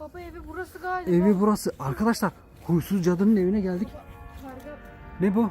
Baba evi burası galiba. Evi burası. Arkadaşlar huysuz cadının evine geldik. Karga. Ne bu? O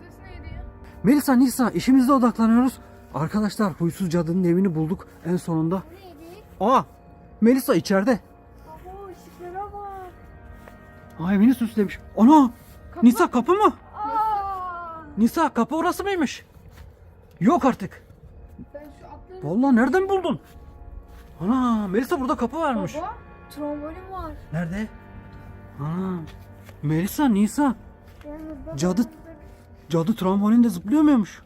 ses neydi ya? Melisa Nisa işimize odaklanıyoruz. Arkadaşlar huysuz cadının evini bulduk en sonunda. Neydi? Aa Melisa içeride. Baba ışıklara bak. Aa evini süslemiş. Ana Kapı. Nisa kapı mı? Aa. Nisa kapı orası mıymış? Yok artık. Ben şu atları... Vallahi nereden buldun? Ana Melisa burada kapı varmış. Baba trombolim var. Nerede? Ana Melisa Nisa Yalnız Cadı- cadı trambolinde zıplıyor muymuş?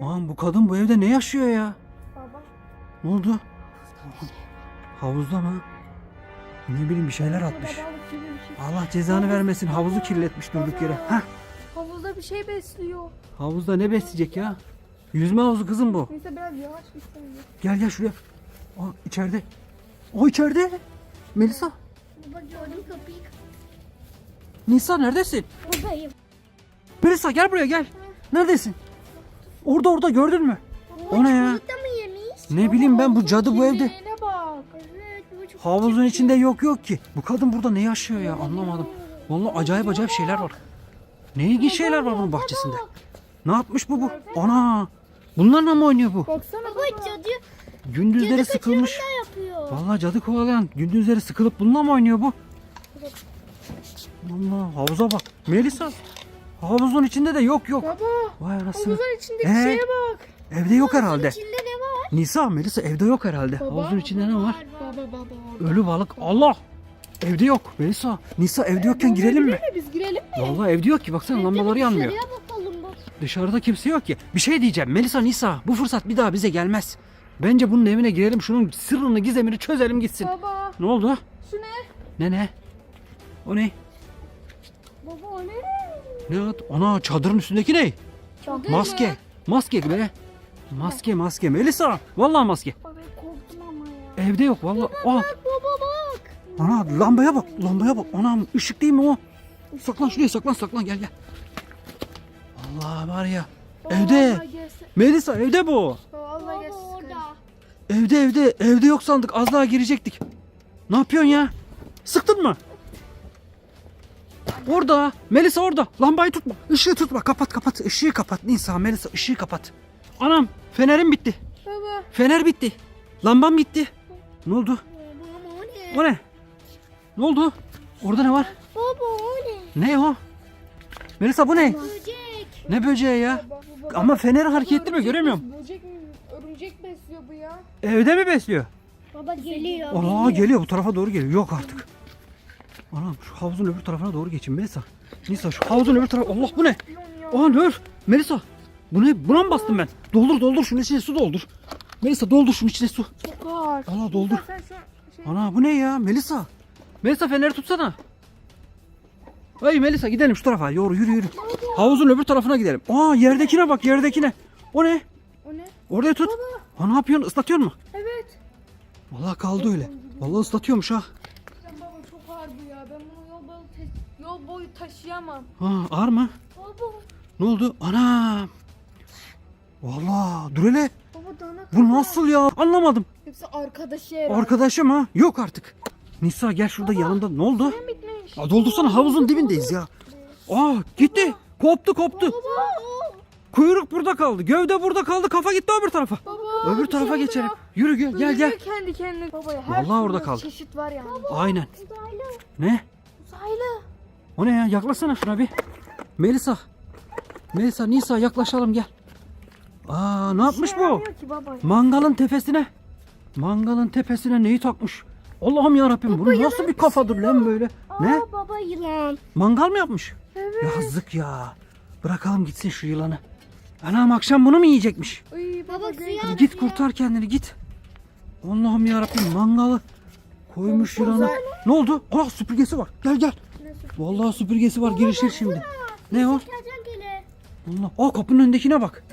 Aman bu kadın bu evde ne yaşıyor ya? Baba. Ne oldu? Havuzda mı? Ne bileyim bir şeyler atmış. Şey. Allah cezanı vermesin havuzu kirletmiş durduk yere. Heh, Havuzda bir şey besliyor. havuzda ne besleyecek ya? Yüzme havuzu kızım bu. Neyse biraz yavaş gitsen de. Gel gel şuraya. Aa içeride. O içeride. Melisa. Baba gördüm kapıyı. Nisa neredesin? Buradayım. Melisa gel buraya gel. Neredesin? Orada orada gördün mü? O ne ya? mı yemiş? Ne bileyim ben bu cadı bu evde. Kirliliğine bak. Evet bu çok Havuzun içinde yok yok ki. Bu kadın burada ne yaşıyor ya anlamadım. Vallahi acayip acayip şeyler var. Ne ilginç şeyler var bunun bahçesinde. Ne yapmış bu bu? Ana! Bunlarla mı oynuyor bu? Baksana baba. cadı Gündüzleri sıkılmış. yapıyor. Vallahi cadı kovalayan gündüzleri sıkılıp bununla mı oynuyor bu? Allah havuza bak. Melisa. Havuzun içinde de yok yok. Baba Vay anasını. havuzun içindeki Ee? şeye bak. Evde yok herhalde. İçinde ne var? Nisa Melisa evde yok herhalde. Baba. Havuzun içinde ne var? Baba baba. Ölü balık. Allah. Evde yok. Melisa. Nisa evde yokken girelim mi? Biz girelim mi? Vallahi evde yok ki. Baksana lambaları yanmıyor. bakalım bak. Dışarıda kimse yok ki. Bir şey diyeceğim. Melisa Nisa bu fırsat bir daha bize gelmez. Bence bunun evine girelim. Şunun sırrını gizemini çözelim gitsin. Baba Ne oldu? şu ne? Ne ne? O ne? Baba o ne? Ne at? Ana çadırın üstündeki ne? Çadır Maske. Maske be. Maske maske. Melisa. Vallahi maske. Baba ben korktum ama ya. Evde yok vallahi. Aa, Baba bak. ana lambaya bak. Lambaya bak. Anam ışık değil mi o? Saklan şuraya saklan saklan gel gel. Allah var ya. Evde. vallahi gelse- Melisa evde bu. Baba vallahi gelse. Evde evde evde yok sandık az daha girecektik. Ne yapıyorsun ya? Sıktın mı? Orada. Melisa orada. Lambayı tutma. Işığı tutma. Kapat kapat. Işığı kapat. Nisa Melisa ışığı kapat. Anam fenerim bitti. Baba. Fener bitti. Lambam bitti. Ne oldu? Baba o ne? O ne? Ne oldu? Orada ne var? Baba o ne? Ne o? Melisa bu ne? Böcek. Ne böceği ya? Baba, baba. Ama feneri hareketli mi? Göremiyorum. Böcek mi? Örümcek besliyor bu ya. Evde mi besliyor? Baba geliyor. Ana geliyor bu tarafa doğru geliyor. Yok artık. Anam şu havuzun öbür tarafına doğru geçin Melisa. Nisa şu havuzun öbür tarafı. Allah bu ne? Aa dur. Melisa. Bu ne? Buna mı bastım ben? Doldur doldur şunun içine su doldur. Melisa doldur şunun içine su. Çok ağır. Allah doldur. Sen şu şey... Ana bu ne ya? Melisa. Melisa feneri tutsana. Ay Melisa gidelim şu tarafa. Yürü yürü yürü. Havuzun öbür tarafına gidelim. Aa yerdekine bak yerdekine. O ne? Oraya tut. Ha ne yapıyorsun? Islatıyor mu? Evet. Vallahi kaldı öyle. Vallahi ıslatıyormuş ha. Sen baba çok ağır bu ya. Ben bunu yol boyu, ta- yol boyu taşıyamam. Ha ağır mı? Baba. Ne oldu? Ana! Vallahi dur hele. Baba dana Bu nasıl ya? Anlamadım. Hepsi arkadaşı herhalde. Arkadaşım ha? Yok artık. Nisa gel şurada yanımda. Ne oldu? Bitmiş. Ya doldursana havuzun dibindeyiz ya. Aa gitti. Koptu koptu. Baba. Kuyruk burada kaldı. Gövde burada kaldı. Kafa gitti öbür tarafa. Baba. Öbür tarafa şey geçelim. oluyor. Yürü gel gel gel. Kendi kendine. Baba ya, her Vallahi türlü orada kaldı. çeşit var yani. Aynen. Uzaylı. Ne? Uzaylı. O ne ya? Yaklaşsana şuna bir. Melisa. Melisa, Nisa yaklaşalım gel. Aa ne yapmış şey bu? yaramıyor ki baba. Mangalın tepesine. Mangalın tepesine neyi takmış? Allah'ım ya Rabbim bu nasıl bir kafadır lan böyle? Ne? Aa baba yılan. Mangal mı yapmış? Evet. Yazık ya. Bırakalım gitsin şu yılanı. Anam akşam bunu mu yiyecekmiş? Ay baba, suya git kurtar kendini git. Allah'ım ya Rabbim mangalı koymuş yılanı. Ne oldu? Aa süpürgesi var. Gel gel. Vallahi süpürgesi var girişir şimdi. Ne o? Allah. Aa kapının önündekine bak.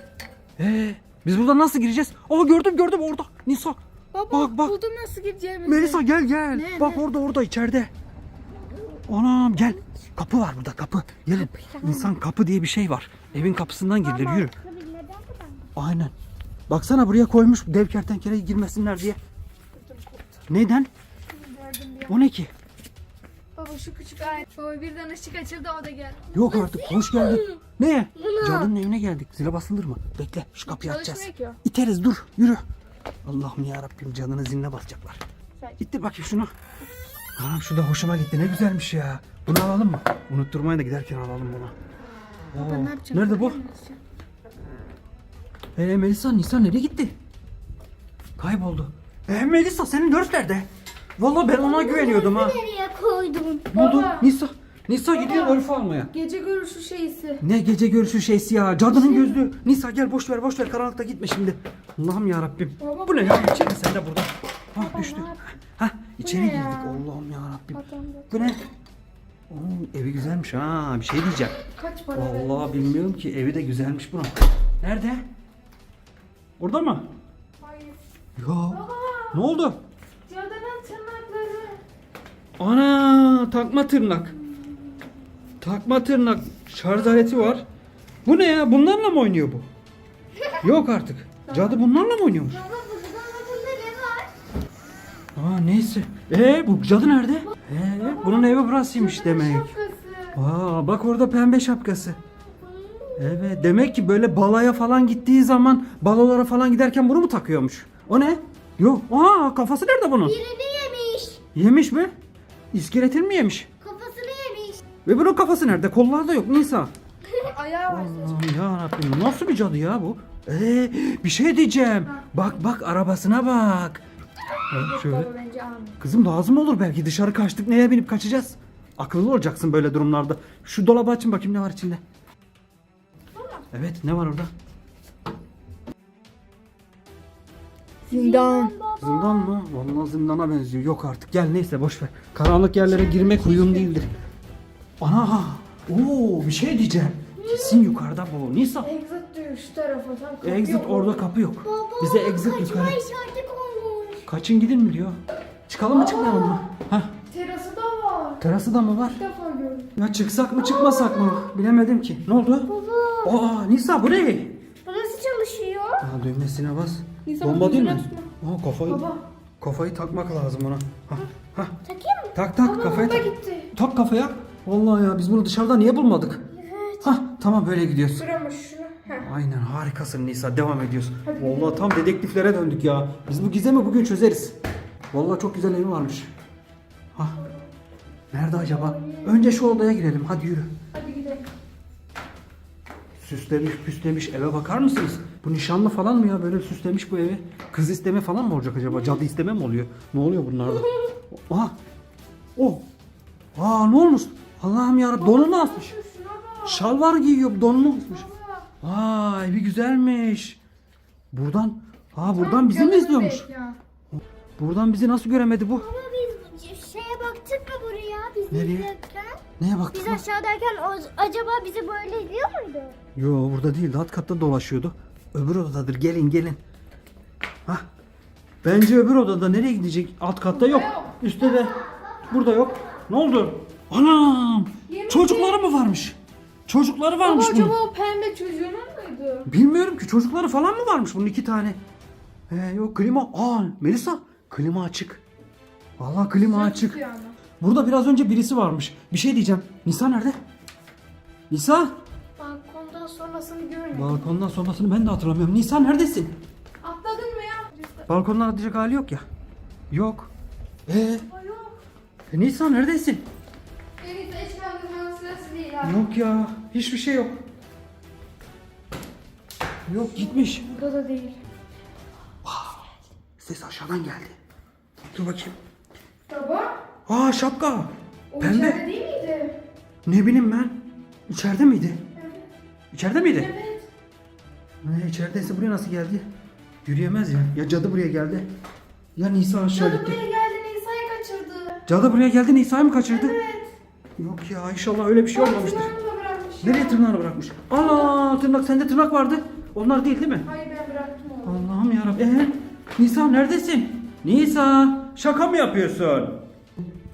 Ee, biz buradan nasıl gireceğiz? Aa gördüm gördüm orada. Nisa. Baba Bak, bak. buldum nasıl gideceğimizi. Melisa gel gel. Ne, bak orada orada içeride. Anam gel. Kapı var burada kapı. Gelin. İnsan kapı diye bir şey var. Evin kapısından girilir yürü. Aynen. Baksana buraya koymuş dev kertenkele girmesinler diye. Neden? O ne ki? Baba şu küçük ay. Baba birden ışık açıldı o da geldi. Yok artık hoş geldin. Ne? Cadının evine geldik. Zile basılır mı? Bekle şu kapıyı açacağız. Çalışmıyor ki İteriz dur yürü. Allah'ım ya Rabbim canını ziline basacaklar. Sen- İttir bakayım şunu. Anam şu da hoşuma gitti ne güzelmiş ya. Bunu alalım mı? Unutturmayın da giderken alalım bunu. Baba Oo? Nerede bu? Ee Melisa Nisan nereye gitti? Kayboldu. Ee Melisa senin dört nerede? Vallahi ben ona güveniyordum ha. Nereye koydum? Ne oldu? Baba. Nisa. Nisa gidiyor örfü almaya. Gece görüşü şeysi. Ne gece görüşü şeysi ya. Cadının gözlüğü. Nisa gel boş ver boş ver karanlıkta gitme şimdi. Allah'ım ya Rabbim. Baba, Bu ne ya? Çekil sen de burada. Ah düştü. Hah içeri girdik. Allah'ım ya Rabbim. Bu ne? Oo, evi güzelmiş ha. Bir şey diyeceğim. Kaç para? Vallahi bilmiyorum ki evi de güzelmiş bunun. Nerede? Orada mı? Hayır. Ya. Ne oldu? Cadının tırnakları. Ana takma tırnak. Takma tırnak. Şarj aleti var. Bu ne ya? Bunlarla mı oynuyor bu? Yok artık. Cadı bunlarla mı oynuyormuş? Baba burada bunda ne var? Aa neyse. Ee bu cadı nerede? Ee bunun evi burasıymış demek. Şapkası. Aa bak orada pembe şapkası. Evet demek ki böyle balaya falan gittiği zaman balolara falan giderken bunu mu takıyormuş? O ne? Yok. Aa kafası nerede bunun? Birini yemiş. Yemiş mi? İskeletin mi yemiş? Kafasını yemiş. Ve bunun kafası nerede? Kolları da yok Nisa. Ayağı var. Allah'ım ya Rabbim nasıl bir cadı ya bu? Ee, bir şey diyeceğim. Bak bak arabasına bak. Bak şöyle. Kızım lazım olur belki dışarı kaçtık neye binip kaçacağız? Akıllı olacaksın böyle durumlarda. Şu dolabı açın bakayım ne var içinde. Evet ne var orada? Zindan. Zindan mı? Vallahi zindana benziyor. Yok artık gel neyse boş ver. Karanlık yerlere girmek uyum değildir. Ana! Oo bir şey diyeceğim. Kesin yukarıda bu. Nisa. Exit diyor şu tarafa. Tam kapı Exit yok. orada kapı yok. Baba Bize exit kaçma yukarı. işareti koymuş. Kaçın gidin mi diyor. Çıkalım mı çıkmayalım mı? Hah Terası da var. terası da mı var? İlk defa gördüm. Ya çıksak mı çıkmasak mı? Bilemedim ki. Ne oldu? Baba Aa Nisa bu ne? bu nasıl çalışıyor? Aa düğmesine bas. Nisa, Bomba değil mi? Aa kafayı Baba. kafayı takmak lazım ona. Hah, hah. Takayım mı? Tak tak Baba kafaya bomba tak. gitti. Tak kafaya. Vallahi ya biz bunu dışarıda niye bulmadık? Evet. Hah tamam böyle gidiyoruz. Şurama şunu. Heh. Aynen harikasın Nisa devam ediyoruz. Vallahi tam dedektiflere döndük ya. Biz bu gizemi bugün çözeriz. Vallahi çok güzel evi varmış. Hah. Nerede acaba? Önce şu odaya girelim. Hadi yürü. Hadi. Süslemiş püslemiş eve bakar mısınız? Bu nişanlı falan mı ya böyle süslemiş bu evi? Kız isteme falan mı olacak acaba? Cadı isteme mi oluyor? Ne oluyor bunlarda? Aha. Oh. Aa ne olmuş? Allah'ım ya donunu asmış. Şalvar giyiyor donunu asmış. Aa evi güzelmiş. Buradan Aa buradan bizi mi izliyormuş? Buradan bizi nasıl göremedi bu? Baba biz şeye baktık mı buraya? Biz Nereye? izlerken. Neye Biz baktık? lan? aşağıdayken o, acaba bizi böyle izliyor muydu? Yo burada değil alt katta dolaşıyordu. Öbür odadadır gelin gelin. Hah. Bence öbür odada nereye gidecek? Alt katta yok. yok. Üstte de. Burada yok. Ne oldu? Anam! Çocukları mı varmış? Çocukları Baba varmış bunun. acaba o pembe çocuğunun muydu? Bilmiyorum ki çocukları falan mı varmış bunun iki tane? Ee, yok klima. Aa Melisa klima açık. Vallahi klima açık. Tutuyor ama. Burada biraz önce birisi varmış. Bir şey diyeceğim. Nisa nerede? Nisa? Balkondan sonrasını görmedim. Balkondan sonrasını ben de hatırlamıyorum. Nisa neredesin? Atladın mı ya? Balkondan atlayacak hali yok ya. Yok. Ee, yok. e, Nisa neredesin? Deniz eşkaldırmanın sırası değil abi. Yok ya. Hiçbir şey yok. Yok gitmiş. Burada da değil. Ses aşağıdan geldi. Dur bakayım. Baba. Aa şapka. O Pembe. içeride değil miydi? Ne bileyim ben. İçeride miydi? Evet. İçeride miydi? Evet. Ne içerideyse buraya nasıl geldi? Yürüyemez ya. Ya cadı buraya geldi. Ya Nisa aşağı Cadı gitti. buraya geldi Nisa'yı kaçırdı. Cadı buraya geldi Nisa'yı mı kaçırdı? Evet. Yok ya inşallah öyle bir şey olmamıştır. Tırnağını da bırakmış. Nereye tırnağını bırakmış? Ana tırnak sende tırnak vardı. Onlar değil değil mi? Hayır ben bıraktım onu. Allah'ım yarabbim. Ee, Nisa neredesin? Nisa şaka mı yapıyorsun?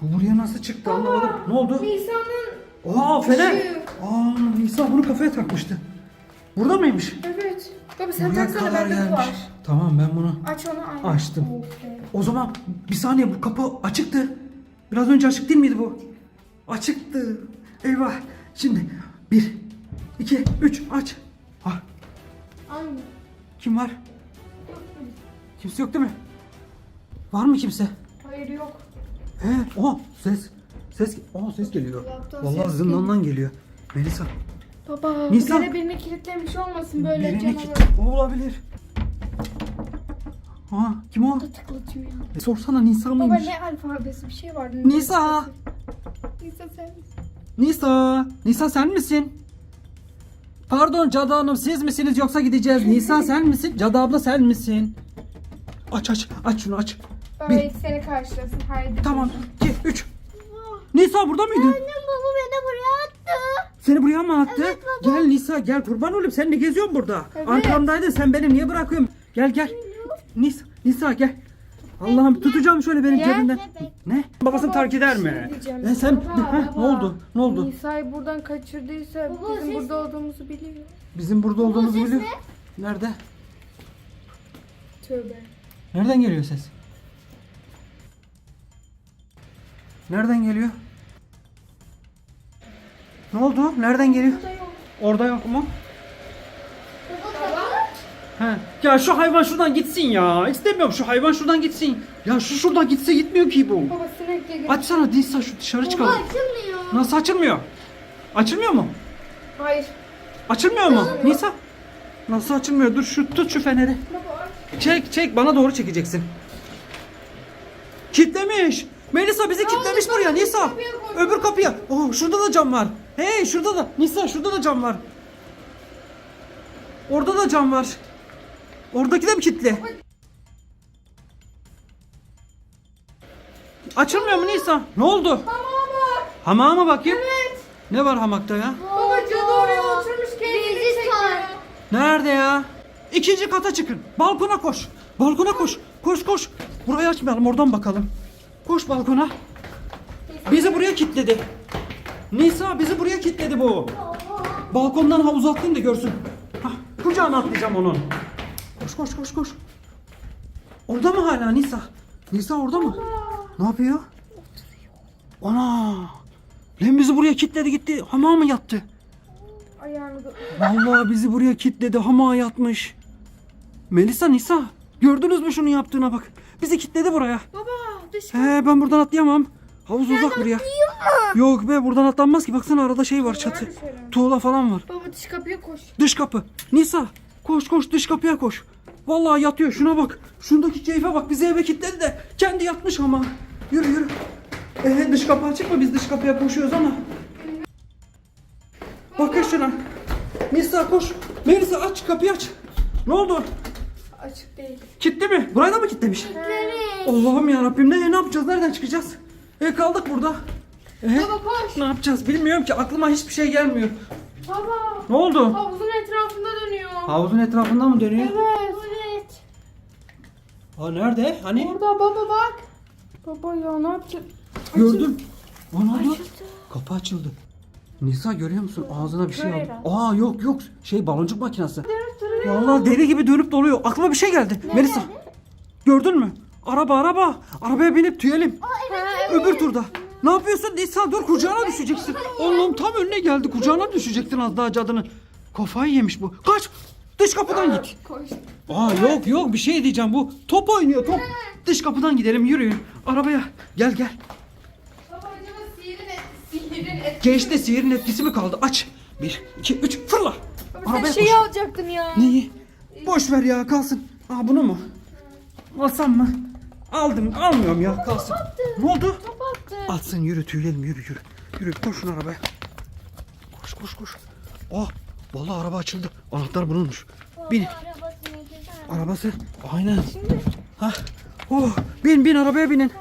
Bu buraya nasıl çıktı anlamadım. Ne oldu? Nisa'nın Aa fener. Işığı. Aa Nisa bunu kafaya takmıştı. Burada mıymış? Evet. Baba sen Buraya taksana kadar bende bu gelmiş. var. Tamam ben bunu Aç onu aynı. Açtım. Be. O zaman bir saniye bu kapı açıktı. Biraz önce açık değil miydi bu? Açıktı. Eyvah. Şimdi bir, iki, üç aç. Ha, Aynı. kim var? Kimse yok değil mi? Var mı kimse? Hayır yok. He, o ses. Ses, o ses geliyor. Vallahi ses zindandan geliyor. Melisa, Baba Nisan. gene birini kilitlemiş olmasın böyle birini canavar. O olabilir. Ha, kim o? Tıklatıyor ya. E, sorsana Nisa Baba mıymış? ne alfabesi bir şey vardı. Nisa! Nisa sen misin? Nisa! Nisa sen misin? Pardon Cadı Hanım siz misiniz yoksa gideceğiz? Nisa sen misin? Cadı abla sen misin? Aç aç aç şunu aç. Baba Bir. seni karşılasın. Haydi. Tamam 2 3 Nisa burada mıydın? Annem baba beni buraya attı. Seni buraya mı attı? Evet baba. Gel Nisa gel kurban olayım sen ne geziyorsun burada? Evet. Arkamdaydın sen beni niye bırakıyorsun? Gel gel. Nisa, Nisa gel. Allah'ım tutacağım şöyle benim Gel. cebimden. Ne? Babasını Baba, terk eder mi? şey diyeceğim. E sen Baba, Heh, ne baba. oldu? Ne oldu? Nisa'yı buradan kaçırdıysa Baba, bizim ses burada olduğumuzu biliyor. Bizim burada olduğumuzu ses biliyor. Nerede? Tövbe. Nereden geliyor ses? Nereden geliyor? Ne oldu? Nereden geliyor? Orada yok mu? Baba. He. Ya şu hayvan şuradan gitsin ya. İstemiyorum şu hayvan şuradan gitsin. Ya şu şuradan gitse gitmiyor ki bu. Baba sinek geliyor. Açsana Nisa şu dışarı Baba çıkalım. açılmıyor. Nasıl açılmıyor? Açılmıyor mu? Hayır. Açılmıyor mu? Nisa. Nasıl açılmıyor? Dur şu tut şu feneri. Baba aç. Çek çek bana doğru çekeceksin. Kitlemiş. Melisa bizi kitlemiş buraya Nisa. Öbür kapıya. Oh şurada da cam var. Hey şurada da Nisa şurada da cam var. Orada da cam var. Oradaki de mi kilitli? Açılmıyor mu Nisa? Ne oldu? Baba bak. Hamağa mı bakayım? Evet. Ne var hamakta ya? Baba cadı oraya oturmuş kendini çekiyor. Nerede ya? İkinci kata çıkın. Balkona koş. Balkona koş. Koş koş. Burayı açmayalım oradan bakalım. Koş balkona. Bizi buraya kilitledi. Nisa bizi buraya kilitledi bu. Balkondan havuza atlayayım da görsün. Hah, kucağına atlayacağım onun. Koş koş koş koş. Orada mı hala Nisa? Nisa orada mı? Ne yapıyor? Ana. Lan bizi buraya kilitledi gitti. Hamağa mı yattı? Ayağını. Vallahi bizi buraya kilitledi. Hamağa yatmış. Melisa Nisa. Gördünüz mü şunu yaptığına bak. Bizi kilitledi buraya. Baba He ben buradan atlayamam. Havuz uzak buraya. Yok be buradan atlanmaz ki. Baksana arada şey var çatı. Tuğla falan var. Baba dış kapıya koş. Dış kapı. Nisa koş koş dış kapıya koş. Vallahi yatıyor şuna bak. Şundaki keyfe bak bizi eve kilitledi de kendi yatmış ama. Yürü yürü. Ee, dış kapı açık mı? Biz dış kapıya koşuyoruz ama. Bakın şuna. Nisa koş. Melisa aç kapıyı aç. Ne oldu? Açık değil. Kilitli mi? Burayı da mı kilitlemiş? Allah'ım ya Rabbim ne ne yapacağız? Nereden çıkacağız? E kaldık burada. E, Baba koş. ne yapacağız? Bilmiyorum ki aklıma hiçbir şey gelmiyor. Baba. Ne oldu? Havuzun etrafında dönüyor. Havuzun etrafında mı dönüyor? Evet. Evet. Ha nerede? Hani? Orada baba bak. Baba ya ne yapacak? Gördüm. O ne oldu? Kapı açıldı. Nisa görüyor musun? Ağzına bir şey aldı. Aa yok yok. Şey baloncuk makinesi. Vallahi deli gibi dönüp doluyor. Aklıma bir şey geldi. Melisa. Gördün mü? Araba araba. Arabaya binip tüyelim. Öbür turda. Ne yapıyorsun Nisa? Dur kucağına düşeceksin. Allah'ım tam önüne geldi. Kucağına düşecektin az daha cadının. Kafayı yemiş bu. Kaç. Dış kapıdan git. Koş. Aa yok yok bir şey diyeceğim bu. Top oynuyor top. Dış kapıdan gidelim yürüyün. Arabaya. Gel gel. Baba acaba sihirin et, sihirin et. Gençte sihirin etkisi mi kaldı? Aç. Bir, iki, üç, fırla. Arabaya şeyi koş. alacaktın ya. Neyi? Boş ver ya kalsın. Aa bunu mu? Alsam mı? Aldım almıyorum ya kalsın. Ne oldu? Top attı. Atsın yürü tüylerim yürü yürü. Yürü koşun arabaya. Koş koş koş. Oh vallahi araba açıldı. Anahtar bununmuş. Bin. Arabasına güzel. Arabası aynen. Ha. Oh bin bin arabaya binin.